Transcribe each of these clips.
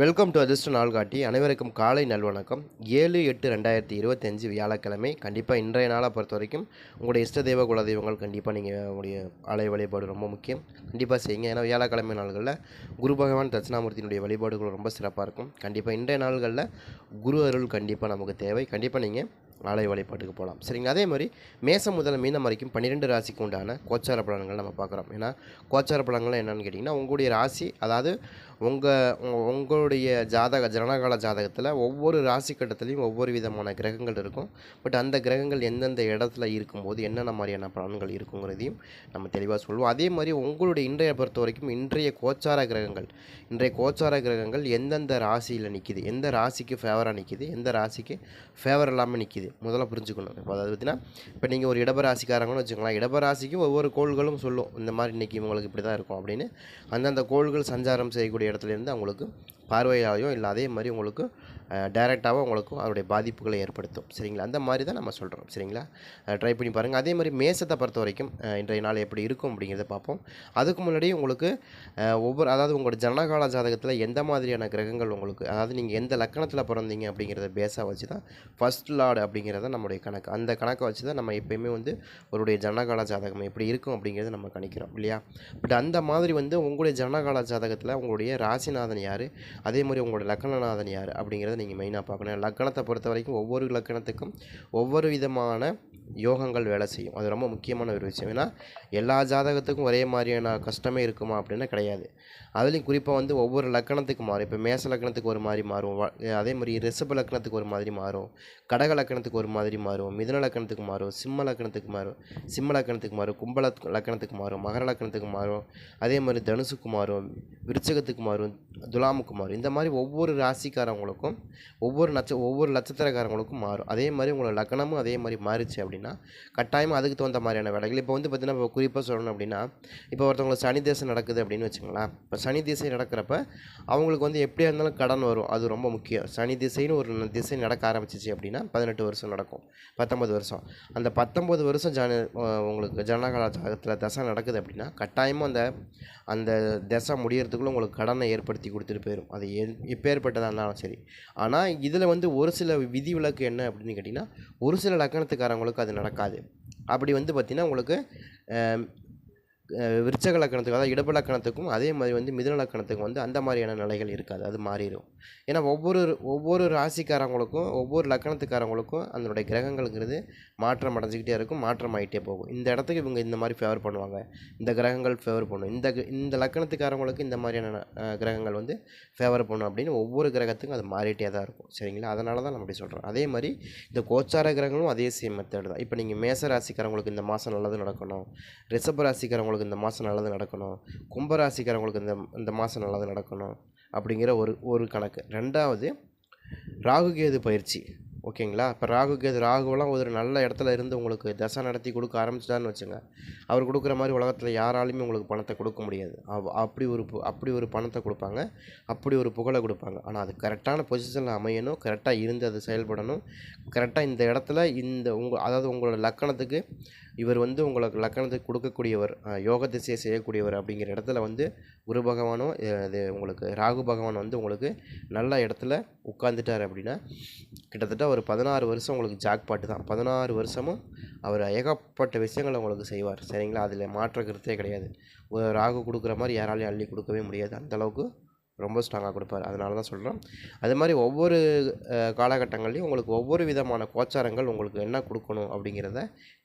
Welcome to அதிர்ஷ்ட நாள் காட்டி அனைவருக்கும் காலை நல்வணக்கம். ஏழு எட்டு ரெண்டாயிரத்தி இருபத்தஞ்சு வியாழக்கிழமை கண்டிப்பாக இன்றைய நாளை பொறுத்த வரைக்கும் உங்களுடைய இஷ்ட தெய்வ குலதெய்வங்கள் கண்டிப்பாக நீங்கள் உங்களுடைய ஆலய வழிபாடு ரொம்ப முக்கியம். கண்டிப்பாக செய்யுங்க. ஏன்னா வியாழக்கிழமை நாள்களில் குரு பகவான் தட்சிணாமூர்த்தியினுடைய வழிபாடுகள் ரொம்ப சிறப்பாக இருக்கும். கண்டிப்பாக இன்றைய நாள்களில் குரு அருள் கண்டிப்பாக நமக்கு தேவை. கண்டிப்பாக நீங்கள் ஆலய வழிபாட்டுக்கு போகலாம் சரிங்க அதே மாதிரி மேசம் முதல் மீனம் வரைக்கும் பன்னிரெண்டு ராசிக்கு உண்டான கோச்சார பலன்கள் நம்ம பார்க்குறோம். ஏன்னா கோச்சார பலன்கள் என்னென்னு கேட்டிங்கன்னா உங்களுடைய ராசி அதாவது உங்கள் உங்களுடைய ஜாதக ஜனகால ஜாதகத்தில் ஒவ்வொரு ராசி கட்டத்துலேயும் ஒவ்வொரு விதமான கிரகங்கள் இருக்கும். பட் அந்த கிரகங்கள் எந்தெந்த இடத்துல இருக்கும்போது என்னென்ன மாதிரியான பலன்கள் இருக்குங்கிறதையும் நம்ம தெளிவாக சொல்லுவோம். அதே மாதிரி உங்களுடைய இன்றைய பொறுத்த வரைக்கும் இன்றைய கோச்சார கிரகங்கள் இன்றைய கோச்சார கிரகங்கள் எந்தெந்த ராசியில் நிற்கிது எந்த ராசிக்கு ஃபேவராக நிற்கிது எந்த ராசிக்கு ஃபேவர் இல்லாமல் நிற்கிது முதல்ல புரிஞ்சுக்கணும். இப்போ அதாவது பார்த்தீங்கன்னா இப்போ நீங்கள் ஒரு இடபராசிக்காரங்கன்னு வச்சுக்கலாம் இடபராசிக்கும் ஒவ்வொரு கோள்களும் சொல்லும். இந்த மாதிரி இன்றைக்கி இவங்களுக்கு இப்படி தான் இருக்கும் அப்படின்னு அந்தந்த கோள்கள் சஞ்சாரம் செய்யக்கூடிய இடத்துலேருந்து அவங்களுக்கு பார்வையாலையும் இல்லை அதே மாதிரி உங்களுக்கு டைரெக்டாகவும் உங்களுக்கும் அதனுடைய பாதிப்புகளை ஏற்படுத்தும். சரிங்களா? அந்த மாதிரி தான் நம்ம சொல்கிறோம் சரிங்களா? ட்ரை பண்ணி பாருங்கள் அதே மாதிரி மேசத்தை பொறுத்த வரைக்கும் இன்றைய நாள் எப்படி இருக்கும் அப்படிங்கிறத பார்ப்போம். அதுக்கு முன்னாடி உங்களுக்கு ஒவ்வொரு அதாவது உங்களோட ஜனகால ஜாதகத்தில் எந்த மாதிரியான கிரகங்கள் உங்களுக்கு அதாவது நீங்கள் எந்த லக்கணத்தில் பிறந்தீங்க அப்படிங்கிறத பேஸாக வச்சு தான் ஃபஸ்ட் லார்டு அப்படிங்கிறத நம்முடைய கணக்கு. அந்த கணக்கை வச்சு தான் நம்ம எப்பயுமே வந்து அவருடைய ஜனகால ஜாதகம் எப்படி இருக்கும் அப்படிங்கிறத நம்ம கணிக்கிறோம். இல்லையா? பட் அந்த மாதிரி வந்து உங்களுடைய ஜனகால ஜாதகத்தில் உங்களுடைய ராசிநாதன் யார்? அதே மாதிரி உங்களோட லக்கணநாதன் யார் அப்படிங்கிறத நீங்கள் மெயினாக பார்க்கணும். லக்கணத்தை பொறுத்த வரைக்கும் ஒவ்வொரு லக்கணத்துக்கும் ஒவ்வொரு விதமான யோகங்கள் வேலை செய்யும். அது ரொம்ப முக்கியமான ஒரு விஷயம். ஏன்னா எல்லா ஜாதகத்துக்கும் ஒரே மாதிரியான கஷ்டமே இருக்குமா அப்படின்னா கிடையாது. அதுலேயும் குறிப்பாக வந்து ஒவ்வொரு லக்கணத்துக்கு மாறும். இப்போ மேச லக்கணத்துக்கு ஒரு மாதிரி மாறும். அதே மாதிரி ரிஷப லக்கணத்துக்கு ஒரு மாதிரி மாறும். கடக லக்கணத்துக்கு ஒரு மாதிரி மாறும். மிதுன லக்கணத்துக்கு மாறும். சிம்ம லக்கணத்துக்கு மாறும். சிம்ம லக்கணத்துக்கு மாறும். கும்ப லக்கணத்துக்கு மாறும். மகர லக்கணத்துக்கு மாறும். அதே மாதிரி தனுசுக்கு மாறும். விருச்சகத்துக்கு மாறும். துலாமுக்கு மாறும். இந்த மாதிரி ஒவ்வொரு ராசிக்காரவங்களுக்கும் ஒவ்வொரு நட்ச ஒவ்வொரு நட்சத்திரக்காரங்களுக்கும் மாறும். அதே மாதிரி உங்களோட லக்கணமும் அதே மாதிரி மாறிச்சு அப்படின்னா கட்டாயமாக அதுக்கு தகுந்த மாதிரியான வேலைகள். இப்போ வந்து பார்த்திங்கன்னா இப்போ குறிப்பாக சொல்லணும் அப்படின்னா இப்போ ஒருத்தவங்களுக்கு சனி தேசம் நடக்குது அப்படின்னு வச்சுங்களேன் இப்போ சனி திசை நடக்கிறப்ப அவங்களுக்கு வந்து எப்படியா இருந்தாலும் கடன் வரும். அது ரொம்ப முக்கியம். சனி திசைன்னு ஒரு திசை நடக்க ஆரம்பிச்சிச்சு அப்படின்னா பதினெட்டு வருஷம் நடக்கும். பத்தொம்பது வருஷம். அந்த பத்தொம்பது வருஷம் ஜன உங்களுக்கு ஜனகால தசை நடக்குது அப்படின்னா கட்டாயமாக அந்த அந்த தசை முடியறதுக்குள்ளே உங்களுக்கு கடனை ஏற்படுத்தி கொடுத்துட்டு போயிடும் அது எ எப்பேற்பட்டதாக இருந்தாலும் சரி. ஆனால் இதில் வந்து ஒரு சில விதிவிலக்கு என்ன அப்படின்னு கேட்டிங்கன்னா ஒரு சில லக்கணத்துக்காரங்களுக்கு அது நடக்காது. அப்படி வந்து பார்த்திங்கன்னா உங்களுக்கு விருச்சக லக்கணத்துக்கு அதாவது இடப லக்கணத்துக்கும் அதே மாதிரி வந்து மிதுன லக்கணத்துக்கும் வந்து அந்த மாதிரியான நிலைகள் இருக்காது. அது மாறிடும். ஏன்னா ஒவ்வொரு ஒவ்வொரு ராசிக்காரங்களுக்கும் ஒவ்வொரு லக்கணத்துக்காரங்களுக்கும் அதனுடைய கிரகங்கள்ங்கிறது மாற்றம் அடைஞ்சிக்கிட்டே இருக்கும் மாற்றம் ஆகிட்டே போகும். இந்த இடத்துக்கு இவங்க இந்த மாதிரி ஃபேவர் பண்ணுவாங்க. இந்த கிரகங்கள் ஃபேவர் பண்ணும். இந்த க- இந்த லக்கணத்துக்காரங்களுக்கு இந்த மாதிரியான கிரகங்கள் வந்து ஃபேவர் பண்ணும் அப்படின்னு ஒவ்வொரு கிரகத்துக்கும் அது மாறிட்டே தான் இருக்கும். சரிங்களா? அதனால தான் நம்ம அப்படி சொல்கிறோம் அதே மாதிரி இந்த கோச்சார கிரகங்களும் அதே சேம் மெத்தட் தான். இப்போ நீங்கள் மேச ராசிக்காரங்களுக்கு இந்த மாதம் நல்லது நடக்கணும். ரிஷப ராசிக்காரங்களுக்கு இந்த மாதம் நல்லது நடக்கணும். கும்பராசிக்காரவங்களுக்கு இந்த இந்த மாதம் நல்லது நடக்கணும் அப்படிங்கிற ஒரு ஒரு கணக்கு. ரெண்டாவது ராகுகேது பயிற்சி. ஓகேங்களா? இப்போ ராகு கேது ராகுவெல்லாம் ஒரு நல்ல இடத்துல இருந்து உங்களுக்கு தசை நடத்தி கொடுக்க ஆரம்பிச்சிட்டான்னு வச்சுங்க. அவர் கொடுக்குற மாதிரி உலகத்தில் யாராலையுமே உங்களுக்கு பணத்தை கொடுக்க முடியாது. அவ்- அப்படி ஒரு பு- அப்படி ஒரு பணத்தை கொடுப்பாங்க. அப்படி ஒரு புகழை கொடுப்பாங்க. ஆனால் அது கரெக்டான பொசிஷனில் அமையணும். கரெக்டாக இருந்து அது செயல்படணும். கரெக்டாக இந்த இடத்துல இந்த உங்கள் அதாவது உங்களோட லக்கணத்துக்கு இவர் வந்து உங்களுக்கு லக்கணத்துக்கு கொடுக்கக்கூடியவர் யோக திசையை செய்யக்கூடியவர் அப்படிங்கிற இடத்துல வந்து குரு பகவானும் இது உங்களுக்கு ராகு பகவான் வந்து உங்களுக்கு நல்ல இடத்துல உட்காந்துட்டார் அப்படின்னா கிட்டத்தட்ட ஒரு ஒரு பதினாறு வருஷம் உங்களுக்கு ஜாக்பாட்டு தான். பதினாறு வருஷமும் அவர் ஏகப்பட்ட விஷயங்களை உங்களுக்கு செய்வார். சரிங்களா? அதில் மாற்ற கருத்தே கிடையாது. ஒரு ராகு கொடுக்குற மாதிரி யாராலையும் அள்ளி கொடுக்கவே முடியாது. அந்த அளவுக்கு ரொம்ப ஸ்ட்ராங்காக கொடுப்பார். அதனால தான் சொல்கிறோம் அது மாதிரி ஒவ்வொரு காலகட்டங்கள்லையும் உங்களுக்கு ஒவ்வொரு விதமான கோச்சாரங்கள் உங்களுக்கு என்ன கொடுக்கணும் அப்படிங்கிறத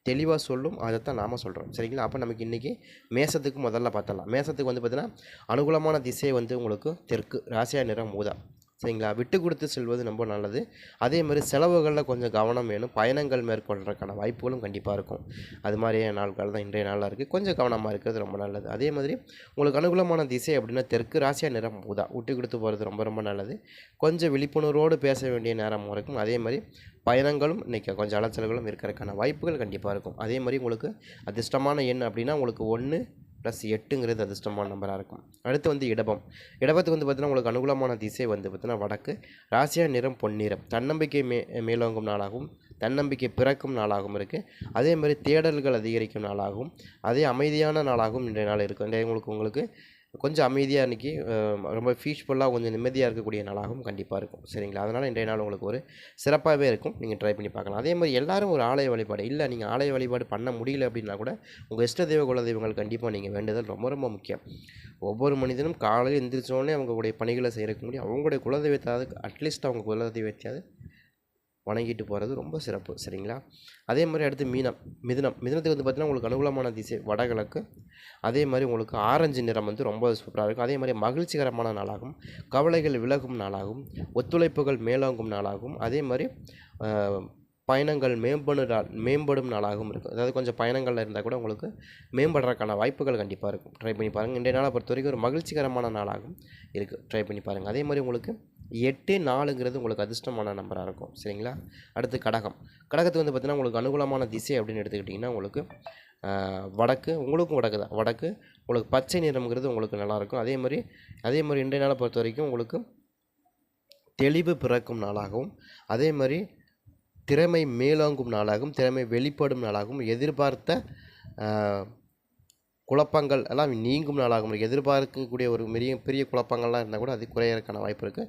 தெளிவாக சொல்லும் அதைத்தான் நாம் சொல்கிறோம் சரிங்களா? அப்போ நமக்கு இன்றைக்கி மேசத்துக்கு முதல்ல பார்த்தலாம் மேசத்துக்கு வந்து பார்த்தீங்கன்னா அனுகூலமான திசை வந்து உங்களுக்கு தெற்கு. ராசியா நிறம் ஊதா சரிங்களா? விட்டு கொடுத்து செல்வது ரொம்ப நல்லது. அதே மாதிரி செலவுகளில் கொஞ்சம் கவனம் வேணும். பயணங்கள் மேற்கொள்றதுக்கான வாய்ப்புகளும் கண்டிப்பாக இருக்கும். அது மாதிரியான நாட்கள் தான் இன்றைய நாளாக இருக்குது கொஞ்சம் கவனமாக இருக்கிறது ரொம்ப நல்லது. அதே மாதிரி உங்களுக்கு அனுகூலமான திசை அப்படின்னா தெற்கு ராசியா நிறம் பூதா. விட்டு கொடுத்து போகிறது ரொம்ப ரொம்ப நல்லது. கொஞ்சம் விழிப்புணர்வோடு பேச வேண்டிய நேரமும் இருக்கும். அதே மாதிரி பயணங்களும் இன்றைக்கி கொஞ்சம் அலைச்சல்களும் இருக்கிறதுக்கான வாய்ப்புகள் கண்டிப்பாக இருக்கும். அதே மாதிரி உங்களுக்கு அதிர்ஷ்டமான எண் அப்படின்னா உங்களுக்கு ஒன்று ப்ளஸ் எட்டுங்கிறது அதிர்ஷ்டமான நம்பராக இருக்கும். அடுத்து வந்து இடபம். இடபத்துக்கு வந்து பார்த்தீங்கன்னா உங்களுக்கு அனுகூலமான திசை வந்து பார்த்தீங்கன்னா வடக்கு. ராசியா நிறம் பொன்னிறம். தன்னம்பிக்கை மே மேலோங்கும் நாளாகவும் தன்னம்பிக்கை பிறக்கும் நாளாகவும் இருக்குது அதே மாதிரி தேடல்கள் அதிகரிக்கும் நாளாகவும் அதே அமைதியான நாளாகவும் இன்றைய நாள் இருக்கும் இன்றைய உங்களுக்கு உங்களுக்கு கொஞ்சம் அமைதியாக இன்றைக்கி ரொம்ப பீஸ்ஃபுல்லாக கொஞ்சம் நிம்மதியாக இருக்கக்கூடிய நாளாகவும் கண்டிப்பாக இருக்கும். சரிங்களா? அதனால் இன்றைய நாள் உங்களுக்கு ஒரு சிறப்பாகவே இருக்கும். நீங்கள் ட்ரை பண்ணி பார்க்கலாம். அதே மாதிரி எல்லாரும் ஒரு ஆலய வழிபாடு இல்லை நீங்கள் ஆலய வழிபாடு பண்ண முடியல அப்படின்னா கூட உங்கள் இஷ்ட தெய்வ குல தெய்வங்கள் கண்டிப்பாக நீங்கள் வேண்டுதல் ரொம்ப ரொம்ப முக்கியம். ஒவ்வொரு மனிதனும் காலையில் எந்திரிச்சோடனே அவங்களுடைய பணிகளை செய்கிறதுக்கு முடியும் அவங்களுடைய குலதெய்வத்தாவது அட்லீஸ்ட் அவங்க குலதெய்வத்தையாவது வணங்கிட்டு போகிறது ரொம்ப சிறப்பு சரிங்களா? அதே மாதிரி அடுத்து மீனம் மிதுனம். மிதுனத்துக்கு வந்து பார்த்திங்கன்னா உங்களுக்கு அனுகூலமான திசை வடகிழக்கு. அதே மாதிரி உங்களுக்கு ஆரஞ்சு நிறம் வந்து ரொம்ப சூப்பராக இருக்கும். அதே மாதிரி மகிழ்ச்சிகரமான நாளாகும். கவலைகள் விலகும் நாளாகும். ஒத்துழைப்புகள் மேலோங்கும் நாளாகும். அதே மாதிரி பயணங்கள் மேம்படு மேம்படும் நாளாகவும் இருக்கும். அதாவது கொஞ்சம் பயணங்களில் இருந்தால் கூட உங்களுக்கு மேம்படுறதுக்கான வாய்ப்புகள் கண்டிப்பாக இருக்கும். ட்ரை பண்ணி பாருங்கள் இன்றைய நாளை பொறுத்த வரைக்கும் ஒரு மகிழ்ச்சிகரமான நாளாகவும் இருக்குது ட்ரை பண்ணி பாருங்கள் அதே மாதிரி உங்களுக்கு எட்டு நாலுங்கிறது உங்களுக்கு அதிர்ஷ்டமான நம்பராக இருக்கும். சரிங்களா? அடுத்து கடகம். கடகத்துக்கு வந்து பார்த்திங்கன்னா உங்களுக்கு அனுகூலமான திசை அப்படின்னு எடுத்துக்கிட்டிங்கன்னா உங்களுக்கு வடக்கு உங்களுக்கும் வடக்கு தான். வடக்கு உங்களுக்கு பச்சை நிறம்ங்கிறது உங்களுக்கு நல்லாயிருக்கும் அதே மாதிரி அதே மாதிரி இன்றைய நாளை பொறுத்த வரைக்கும் உங்களுக்கு தெளிவு பிறக்கும் நாளாகவும் அதே மாதிரி திறமை மேலோங்கும் நாளாகவும் திறமை வெளிப்படும் நாளாகவும் எதிர்பார்த்த குழப்பங்கள் எல்லாம் நீங்கும் நாளாகும். எதிர்பார்க்கக்கூடிய ஒரு பெரிய பெரிய குழப்பங்கள்லாம் இருந்தால் கூட அது குறையறதுக்கான வாய்ப்பு இருக்குது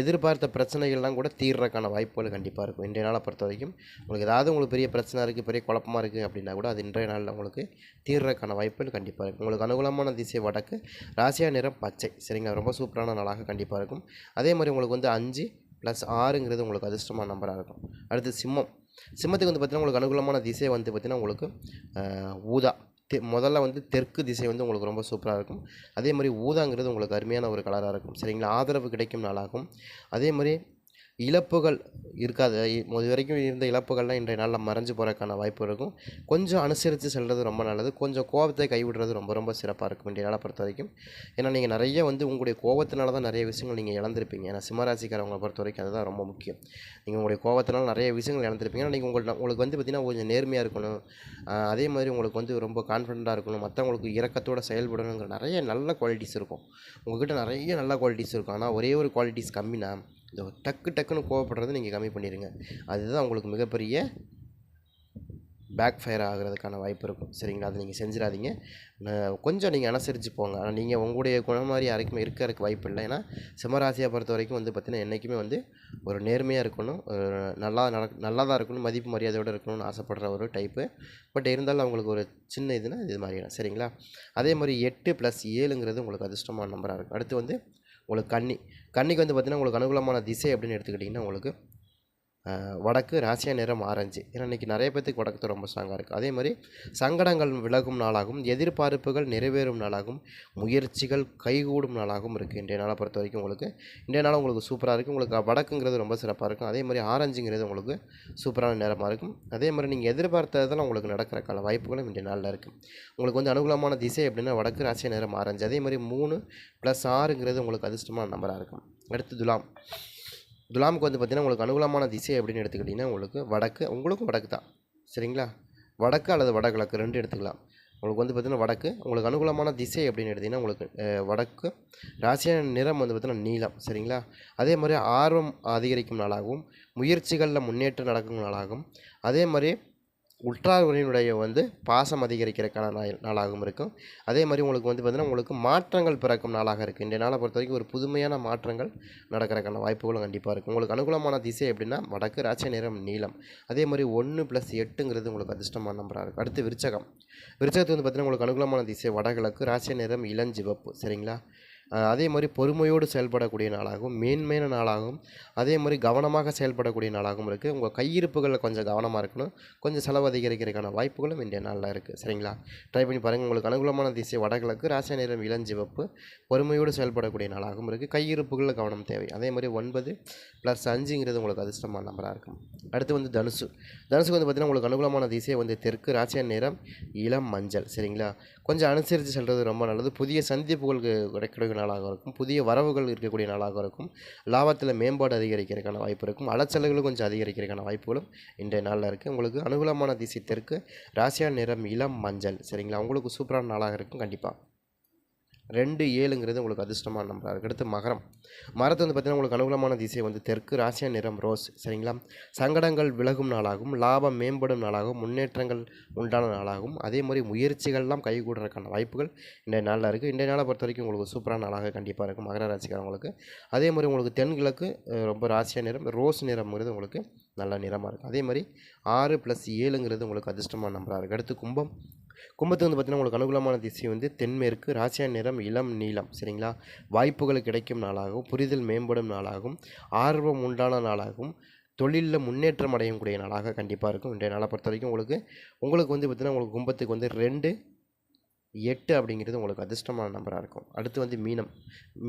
எதிர்பார்த்த பிரச்சனைகள்லாம் கூட தீர்றதுக்கான வாய்ப்புகள் கண்டிப்பாக இருக்கும். இன்றைய நாளை பொறுத்த வரைக்கும் உங்களுக்கு ஏதாவது உங்களுக்கு பெரிய பிரச்சனை இருக்குது பெரிய குழப்பமாக இருக்குது அப்படின்னா கூட அது இன்றைய நாளில் உங்களுக்கு தீர்றதுக்கான வாய்ப்புகள் கண்டிப்பாக இருக்கும். உங்களுக்கு அனுகூலமான திசை வடக்கு ராசியா நிறம் பச்சை. சரிங்களா? ரொம்ப சூப்பரான நாளாக கண்டிப்பாக இருக்கும். அதே மாதிரி உங்களுக்கு வந்து அஞ்சு ப்ளஸ் ஆறுங்கிறது உங்களுக்கு அதிர்ஷ்டமான நம்பராக இருக்கும். அடுத்து சிம்மம். சிம்மத்துக்கு வந்து பார்த்திங்கன்னா உங்களுக்கு அனுகூலமான திசை வந்து பார்த்திங்கன்னா உங்களுக்கு ஊதா. தெ முதல்ல வந்து தெற்கு திசை வந்து உங்களுக்கு ரொம்ப சூப்பராக இருக்கும். அதே மாதிரி ஊதாங்கிறது உங்களுக்கு அருமையான ஒரு கலராக இருக்கும். சரிங்களா? ஆதரவு கிடைக்கும் நாளாகும். அதே மாதிரி இழப்புகள் இருக்காது. இது வரைக்கும் இருந்த இழப்புகள்லாம் இன்றைய நாளில் மறைஞ்சு போகிறதுக்கான வாய்ப்பு இருக்கும். கொஞ்சம் அனுசரித்து செல்வது ரொம்ப நல்லது. கொஞ்சம் கோபத்தை கைவிடுறது ரொம்ப ரொம்ப சிறப்பாக இருக்கும். இன்றைய நாளை பொறுத்த வரைக்கும். ஏன்னா நீங்கள் நிறைய வந்து உங்களுடைய கோபத்தினால தான் நிறைய விஷயங்கள் நீங்கள் இழந்திருப்பீங்க. ஏன்னா சிம்மராசிக்காரவங்களை பொறுத்த வரைக்கும் அதுதான் ரொம்ப முக்கியம். நீங்கள் உங்களுடைய கோபத்தினால நிறைய விஷயங்கள் இழந்திருப்பீங்க. நீங்கள் உங்களுக்கு உங்களுக்கு வந்து பார்த்திங்கன்னா கொஞ்சம் நேர்மையாக இருக்கணும். அதே மாதிரி உங்களுக்கு வந்து ரொம்ப கான்ஃபிடண்ட்டாக இருக்கணும். மற்றவங்களுக்கு இறக்கத்தோடு செயல்படணுங்கிற நிறைய நல்ல குவாலிட்டிஸ் இருக்கும். உங்கள்கிட்ட நிறைய நல்ல குவாலிட்டிஸ் இருக்கும். ஆனால் ஒரே ஒரு குவாலிட்டிஸ் கம்மினா இந்த டக்கு டக்குன்னு கோவப்படுறது நீங்கள் கம்மி பண்ணிடுங்க அதுதான் உங்களுக்கு மிகப்பெரிய பேக் ஃபயர் ஆகிறதுக்கான வாய்ப்பு இருக்கும். சரிங்களா? அதை நீங்கள் செஞ்சிடாதீங்க. கொஞ்சம் நீங்கள் அனுசரித்து போங்க. ஆனால் நீங்கள் உங்களுடைய குணம் மாதிரி யாருக்குமே இருக்கிறதுக்கு வாய்ப்பு இல்லை. ஏன்னா சிம்மராசியை பொறுத்த வரைக்கும் வந்து பார்த்திங்கன்னா என்றைக்குமே வந்து ஒரு நேர்மையாக இருக்கணும். நல்லா நட நல்லா தான் இருக்கணும். மதிப்பு மரியாதையோடு இருக்கணும்னு ஆசைப்படுற ஒரு டைப்பு பட் இருந்தாலும் அவங்களுக்கு ஒரு சின்ன இதுனால் இது மாதிரியான. சரிங்களா? அதே மாதிரி எட்டு ப்ளஸ் ஏழுங்கிறது உங்களுக்கு அதிர்ஷ்டமான நம்பராக இருக்கும். அடுத்து வந்து உங்களுக்கு கன்னி கன்னிக்கு வந்து பார்த்திங்கன்னா உங்களுக்கு அனுகூலமான திசை அப்படின்னு எடுத்துக்கிட்டிங்கன்னா உங்களுக்கு வடக்கு ராசியா நிறம் ஆரஞ்சு. ஏன்னா இன்றைக்கி நிறைய பேர்த்துக்கு வடக்கு ரொம்ப ஸ்ட்ராங்காக இருக்குது அதே மாதிரி சங்கடங்கள் விலகும் நாளாகவும் எதிர்பார்ப்புகள் நிறைவேறும் நாளாகவும் முயற்சிகள் கைகூடும் நாளாகவும் இருக்குது இன்றைய நாளை பொறுத்த வரைக்கும் உங்களுக்கு. இன்றைய நாள் உங்களுக்கு சூப்பராக இருக்கும் உங்களுக்கு வடக்குங்கிறது ரொம்ப சிறப்பாக இருக்கும். அதே மாதிரி ஆரஞ்சுங்கிறது உங்களுக்கு சூப்பரான நேரமாக இருக்கும். அதே மாதிரி நீங்கள் எதிர்பார்த்ததெல்லாம் உங்களுக்கு நடக்கிற கால வாய்ப்புகளும் இன்றைய நாளில் இருக்குது உங்களுக்கு வந்து அனுகூலமான திசை அப்படின்னா வடக்கு ராசியா நேரம் ஆரஞ்சு. அதே மாதிரி மூணு ப்ளஸ் ஆறுங்கிறது உங்களுக்கு அதிர்ஷ்டமான நம்பராக இருக்கும். அடுத்து துலாம். துலாமுக்கு வந்து பார்த்திங்கன்னா உங்களுக்கு அனுகூலமான திசை அப்படின்னு எடுத்துக்கிட்டிங்கன்னா உங்களுக்கு வடக்கு உங்களுக்கும் வடக்கு தான். சரிங்களா? வடக்கு அல்லது வடகிழக்கு ரெண்டு எடுத்துக்கலாம். உங்களுக்கு வந்து பார்த்திங்கன்னா வடக்கு உங்களுக்கு அனுகூலமான திசை அப்படின்னு எடுத்திங்கன்னா உங்களுக்கு வடக்கு ராசியான நிறம் வந்து பார்த்திங்கன்னா நீளம் சரிங்களா? அதே மாதிரி ஆர்வம் அதிகரிக்கும் நாளாகவும் முயற்சிகளில் முன்னேற்றம் நடக்கும் நாளாகும் அதே மாதிரி உற்றார்களினுடைய வந்து பாசம் அதிகரிக்கிறதுக்கான நாள் நாளாகவும் இருக்கும். அதே மாதிரி உங்களுக்கு வந்து பார்த்திங்கன்னா உங்களுக்கு மாற்றங்கள் பிறக்கும் நாளாக இருக்குது இந்த நாளை பொறுத்த வரைக்கும் ஒரு புதுமையான மாற்றங்கள் நடக்கிறதுக்கான வாய்ப்புகளும் கண்டிப்பாக இருக்கும். உங்களுக்கு அனுகூலமான திசை எப்படின்னா வடக்கு ராட்சிய நிறம் நீளம். அதே மாதிரி ஒன்று ப்ளஸ் எட்டுங்கிறது உங்களுக்கு அதிர்ஷ்டமான நம்பராக இருக்கும். அடுத்து விருச்சகம். விருச்சகத்துக்கு வந்து பார்த்திங்கன்னா உங்களுக்கு அனுகூலமான திசை வடகிழக்கு ராட்சிய நிறம் இளஞ்சிவப்பு. சரிங்களா? அதே மாதிரி பொறுமையோடு செயல்படக்கூடிய நாளாகவும் மேன்மையான நாளாகவும் அதே மாதிரி கவனமாக செயல்படக்கூடிய நாளாகவும் இருக்குது உங்கள் கையிருப்புகளில் கொஞ்சம் கவனமாக இருக்கணும். கொஞ்சம் செலவு அதிகரிக்கிறதுக்கான வாய்ப்புகளும் இன்றைய நாளில் இருக்குது சரிங்களா? ட்ரை பண்ணி பாருங்கள் உங்களுக்கு அனுகூலமான திசை வடகிழக்கு ராசி நேரம் இளஞ்சிவப்பு பொறுமையோடு செயல்படக்கூடிய நாளாகவும் இருக்குது கையிருப்புகளில் கவனம் தேவை. அதே மாதிரி ஒன்பது ப்ளஸ் அஞ்சுங்கிறது உங்களுக்கு அதிர்ஷ்டமான நம்பராக இருக்கும். அடுத்து வந்து தனுசு. தனுசுக்கு வந்து பார்த்திங்கன்னா உங்களுக்கு அனுகூலமான திசை வந்து தெற்கு ராசியான நேரம் இளம் மஞ்சள். சரிங்களா? கொஞ்சம் அனுசரித்து செல்வது ரொம்ப நல்லது. புதிய சந்திப்புகளுக்கு கிடைக்கக்கூடிய நாளாக இருக்கும். புதிய வரவுகள் இருக்கக்கூடிய நாளாக இருக்கும். லாபத்தில் மேம்பாடு அதிகரிக்கிறதுக்கான வாய்ப்பு இருக்கும். அலைச்சல்களும் கொஞ்சம் அதிகரிக்கிறதுக்கான வாய்ப்புகளும் இன்றைய நாளில் இருக்குது. உங்களுக்கு அனுகூலமான திசை தெற்கு. ராசியா நிறம் இளம் மஞ்சள். சரிங்களா? உங்களுக்கு சூப்பரான நாளாக இருக்கும். கண்டிப்பாக ரெண்டு ஏழுங்கிறது உங்களுக்கு அதிர்ஷ்டமான நம்பர் இருக்குது அடுத்து மகரம். மரத்தை வந்து பார்த்திங்கன்னா உங்களுக்கு அனுகூலமான திசை வந்து தெற்கு ராசியா நிறம் ரோஸ் சரிங்களா? சங்கடங்கள் விலகும் நாளாகும் லாபம் மேம்படும் நாளாகும் முன்னேற்றங்கள் உண்டான நாளாகும். அதே மாதிரி முயற்சிகள்லாம் கைகூடுறதுக்கான வாய்ப்புகள் இன்றைய நாளில் இருக்குது இன்றைய நாளை பொறுத்த வரைக்கும் உங்களுக்கு சூப்பரான நாளாக கண்டிப்பாக இருக்கும் மகர ராசிக்காரங்களுக்கு. அதே மாதிரி உங்களுக்கு தென்கிழக்கு ரொம்ப ராசியா நிறம் ரோஸ் நிறம்ங்கிறது உங்களுக்கு நல்ல நிறமாக இருக்கும். அதே மாதிரி ஆறு ப்ளஸ் ஏழுங்கிறது உங்களுக்கு அதிர்ஷ்டமான நம்பராக இருக்குது அடுத்து கும்பம். கும்பத்துக்கு வந்து பார்த்திங்கன்னா உங்களுக்கு அனுகூலமான திசை வந்து தென்மேற்கு ராசியா நிறம் இளம் நீளம் சரிங்களா? வாய்ப்புகள் கிடைக்கும் நாளாகவும் புரிதல் மேம்படும் நாளாகவும் ஆர்வம் உண்டான நாளாகும் தொழிலில் முன்னேற்றம் அடையக்கூடிய நாளாக கண்டிப்பாக இருக்கும். இன்றைய நாளை பொறுத்த வரைக்கும் உங்களுக்கு உங்களுக்கு வந்து பார்த்திங்கன்னா உங்களுக்கு கும்பத்துக்கு வந்து ரெண்டு எட்டு அப்படிங்கிறது உங்களுக்கு அதிர்ஷ்டமான நம்பராக இருக்கும். அடுத்து வந்து மீனம்.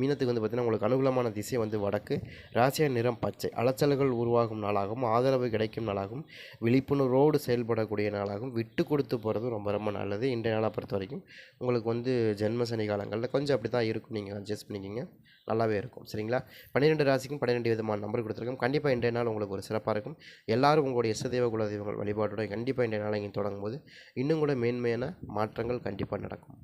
மீனத்துக்கு வந்து பார்த்திங்கன்னா உங்களுக்கு அனுகூலமான திசை வந்து வடக்கு. ராசியா நிறம் பச்சை. அலைச்சல்கள் உருவாகும் நாளாகவும் ஆதரவு கிடைக்கும் நாளாகவும் விழிப்புணர்வோடு செயல்படக்கூடிய நாளாகவும் விட்டு கொடுத்து போகிறது ரொம்ப ரொம்ப நல்லது. இன்றைய நாளாக பொறுத்த வரைக்கும் உங்களுக்கு வந்து ஜென்ம சனி காலங்களில் கொஞ்சம் அப்படி தான் இருக்கும். நீங்கள் அட்ஜஸ்ட் பண்ணிக்கிங்க. நல்லாவே இருக்கும். சரிங்களா? பன்னிரெண்டு ராசிக்கும் பன்னிரெண்டு விதமான நம்பர் கொடுத்துருக்கோம். கண்டிப்பாக இன்றைய நாள் உங்களுக்கு ஒரு சிறப்பாக இருக்கும். எல்லாரும் உங்களுடைய இஷ்டதெய்வ குலதெய்வங்கள் வழிபாட்டோட கண்டிப்பாக இன்றைய நாளை இங்கே தொடங்கும் போது இன்னும் கூட மேன்மையான மாற்றங்கள் கண்டிப்பாக நடக்கும்.